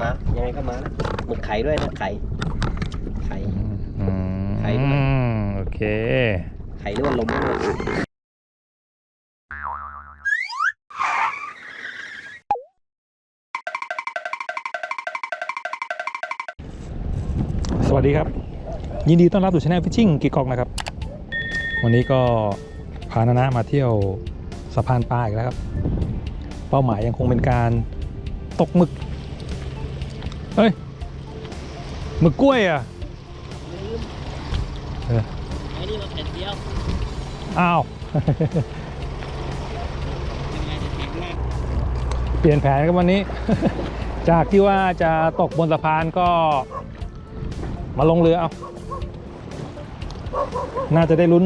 มา ยังไงก็มานะหมึกไข่ด้วยนะไข่ ไข่อืมไข่ด้วยโอเค ไข่หรือว่าลมด้วยสวัสดีครับ ยินดีต้อนรับสู่ช anel Fishing กิกอกนะครับ วันนี้ก็พานานะมาเที่ยวสะพานปลาอีกแล้วครับ เป้าหมายยังคงเป็นการตกหมึก เฮ้ยหมึกกล้วยอะเออไอ้นี่มาแผ่นเดียวอ้าว ยังไงจะแข็งมากเปลี่ยนแผนกันวันนี้ จากที่ว่าจะตกบนสะพานก็ มาลงเรือเอา น่าจะได้ลุ้น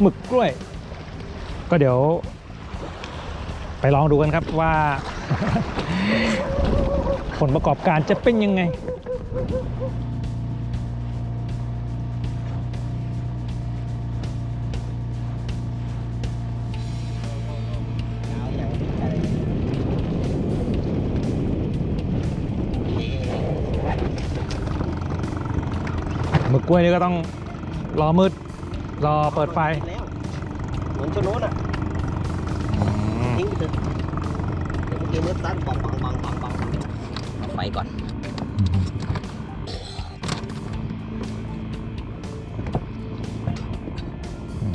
หมึกกล้วย ก็เดี๋ยว ไปลองดูกันครับว่าผ ลประกอบการจะเป็นยังไงเอาอย่างนี้ไปหมึกกล้วยนี่ก็ต้องรอมืด รอเปิดไฟ แล้วเหมือนตัวโน้นอะทิ้งไปเถอะเดี๋ยวเมื่อกี้เมื่อสั้นปังปังปังปัง ปังเอาไฟก่อน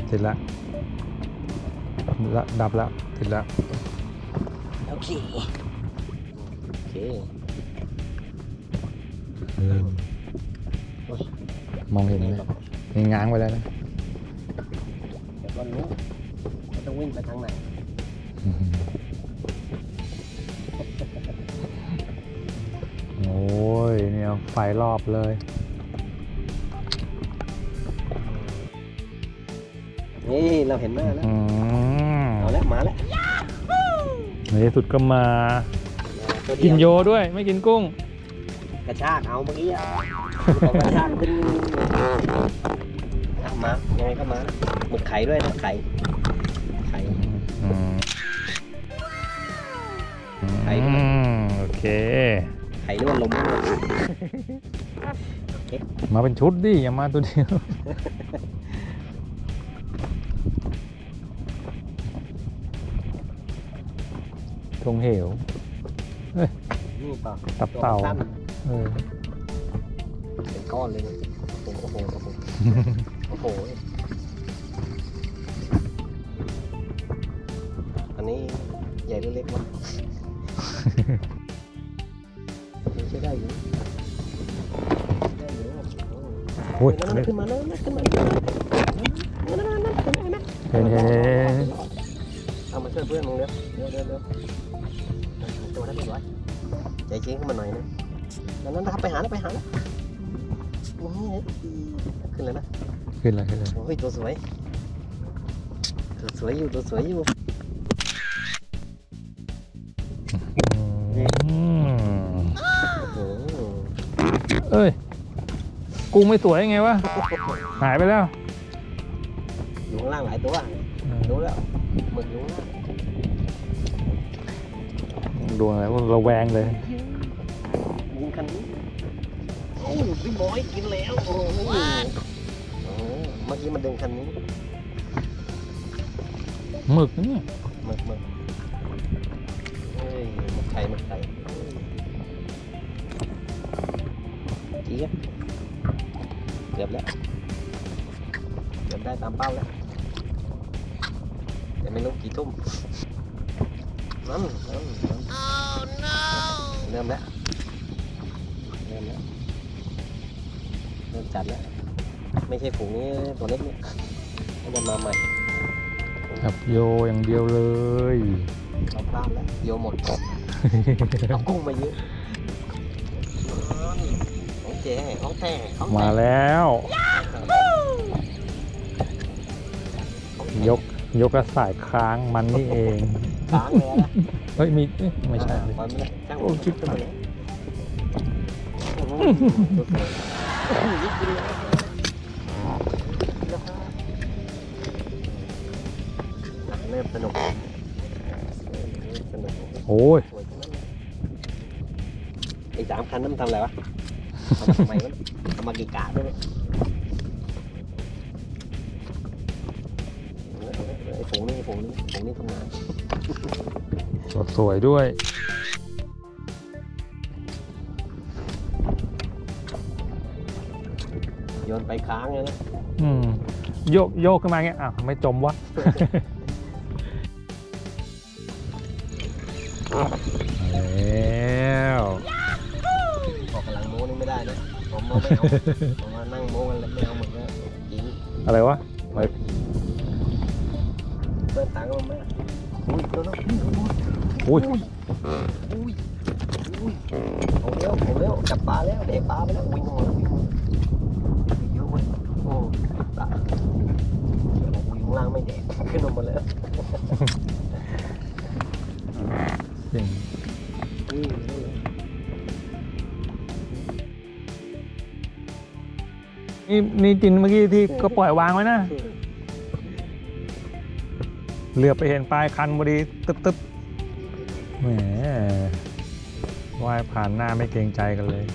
ติดละละดับล้วติดละโอเค โอเคมองเห็นไหมมีง้างไปแล้วนะเดี๋ยวก็รู้ว่าต้องวิ่งไปทางไหน ไฟรอบเลย นี่เราเห็นหน้าแล้ว อืมเอาแล้วมาแล้วในที่สุดก็มาตัวเดีกินวโยด้วยไม่กินกุ้ง กระชากเอาเมื่อกี้อะบอกกระชากขึ้นอะมายังไงก็มาหมึกไข่ด้วยนะไข่ไข่ อืมไข่ด้วยอืมโอเคไข่หรือว่าลมด้วยมาเป็นชุดดิอย่ามาตัวเดียวทงเหวนี่เปล่าตับเต่าวสั้นเออเป็นก้อนเลยนะโอ้โหโอ้โหโอ้โหอันนี้ใหญ่หรือเล็กวะ โอ้ยนั่นขึ้นมานั่นขึ้นมานั่นนั่นนั่นขึ้นมานะเห็นเห็นเห็นเอามาช่วยเพื่อนมึงเร็วเร็วเร็วเร็วตัวนั้นเรียบร้อยใจเช้งขึ้นมาหน่อยนะนั่นนั่นนะครับไปหาแล้วไปหาแล้วโอ้ยขึ้นเลยนะขึ้นเลยขึ้นเลยโอ้ยตัวสวยตัวสวยอยู่ตัวสวยอยู่อืมโอ้โหเอ้ย กุ้งไม่สวยไงวะ หายไปแล้ว อยู่ข้างล่างหลายตัวรู้แล้วหมึกอยู่ข้างล่างดวงอะไรพวกระแวงเลย ยิงคันนี้โอ้ยพี่บอยกินแล้วโอ้โหโอ้โหเมื่อกี้มันดึงคันนี้หมึกเนี่ยหมึกหมึกเฮ้ยหมึกไข่หมึกไข่เจี๊ยบ เกือบแล้วเกือบได้ตามเป้าแล้วแต่ไม่รู้กี่ทุ่มนั่นนั่นนั่นเริ่มแล้วเริ่มแล้วเริ่มจัดแล้วไม่ใช่ฝูงนี้ตัวเล็กเนี่ยมันจะมาใหม่จับโยอย่างเดียวเลย เราพลาดแล้วโยหมด เอากุ้งมาเยอะของ เจ๊ของแท้ของมาแท้แล้ว ยกยกกระสายค้างมันนี่เอง ค้างเลยนะเฮ้ยมีเอ๊ะไม่ใช่ปล่อยมันเลยช่างโอ้ชิบหายโอ้โหตัวสวยโอ้โหนิดเดียวเริ่มสนุกเริ่มสนุก โอ้ย สวยจังเลยไอ้สามคันนั้นมันทำอะไรวะเอามา ทำไมวะเอามากี่กะด้วยไอ้ฝูงนี่ฝูงนี่ฝูงนี่ทำงานสวยด้วยโยนไปค้างเลยนะอืมโยกโยกขึ้นมาเงี้ยอะไม่จมวะแล้ว ไม่ได้นะผมเอาไม่เอาผมมานั่งโม้กันแล้วไม่เอาเหมือนกันจริงอะไรวะเพื่อนตังค์ก็ไม่อุ้ยตัวน้องอุ้ยอุ้ยอุ้ยอุ้ยเอาเร็วเอาเร็วจับปลาแล้วเด็กปลาไปแล้ววิ่งมาแล้ววิ่งมาเยอะเว้ยโอ้ปลาวิ่งข้างล่างไม่แดกขึ้นมาหมดแล้ว นี่นี่จินเมื่อกี้ที่ก็ปล่อยวางไว้นะเหลือไปเห็นปลายคันพอดีตึ๊บตึ๊บแหมว่ายผ่านหน้าไม่เกรงใจกันเลย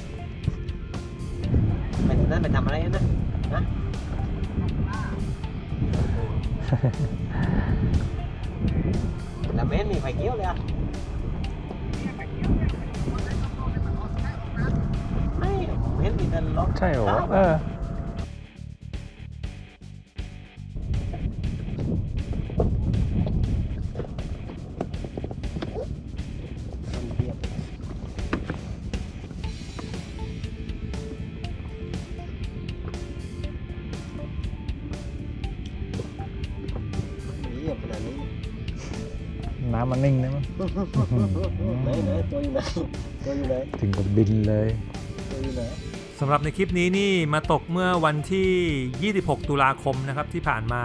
ไปนั่นไปทำอะไรนะฮะแล้วเม้นมีไฟเกี้ยวเลยอะไม่เม้นมีแต่ล็อกใช่เหรอวะเออ น้ำมันนิ่งนะมั้งไหนไหนตัวอยู่ไหนตัวอยู่ไหนถึงกับบินเลยตัวอยู่ไหนสำหรับในคลิปนี้นี่มาตกเมื่อวันที่ 26 ตุลาคมนะครับที่ผ่านมา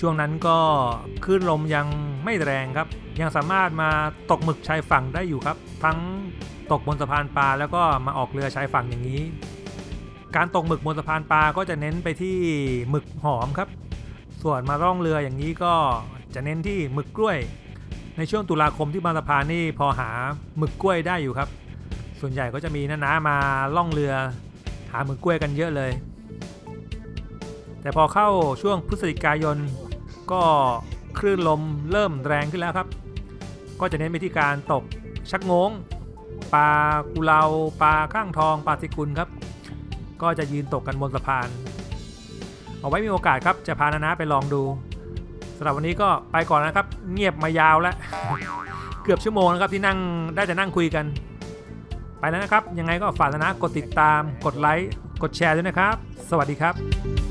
ช่วงนั้นก็คลื่นลมยังไม่แรงครับ ยังสามารถมาตกหมึกชายฝั่งได้อยู่ครับ ทั้งตกบนสะพานปลาแล้วก็มาออกเรือชายฝั่งอย่างนี้ การตกหมึกบนสะพานปลาก็จะเน้นไปที่หมึกหอมครับ ส่วนมาร่องเรืออย่างนี้ก็จะเน้นที่หมึกกล้วย ในช่วงตุลาคมที่บางสะพานนี่พอหาหมึกกล้วยได้อยู่ครับ ส่วนใหญ่ก็จะมีน้าๆมาล่องเรือ หาหมึกกล้วยกันเยอะเลย แต่พอเข้าช่วงพฤศจิกายนก็คลื่นลมเริ่มแรงขึ้นแล้วครับ ก็จะเน้นไปที่การตกชักงงปลากุเลาปลาข้างทองปลาติกุลครับ ก็จะยืนตกกันบนสะพาน เอาไว้มีโอกาสครับจะพานานะไปลองดูำหรับวันนี้ก็ไปก่อนนะครับ เงียบมายาวแล้ว เกือบชั่วโมงนะครับที่นั่งได้แต่นั่งคุยกัน ไปแล้วนะครับ ยังไงก็ฝากนะกดติดตาม กดไลค์ กดแชร์ด้วยนะครับ สวัสดีครับ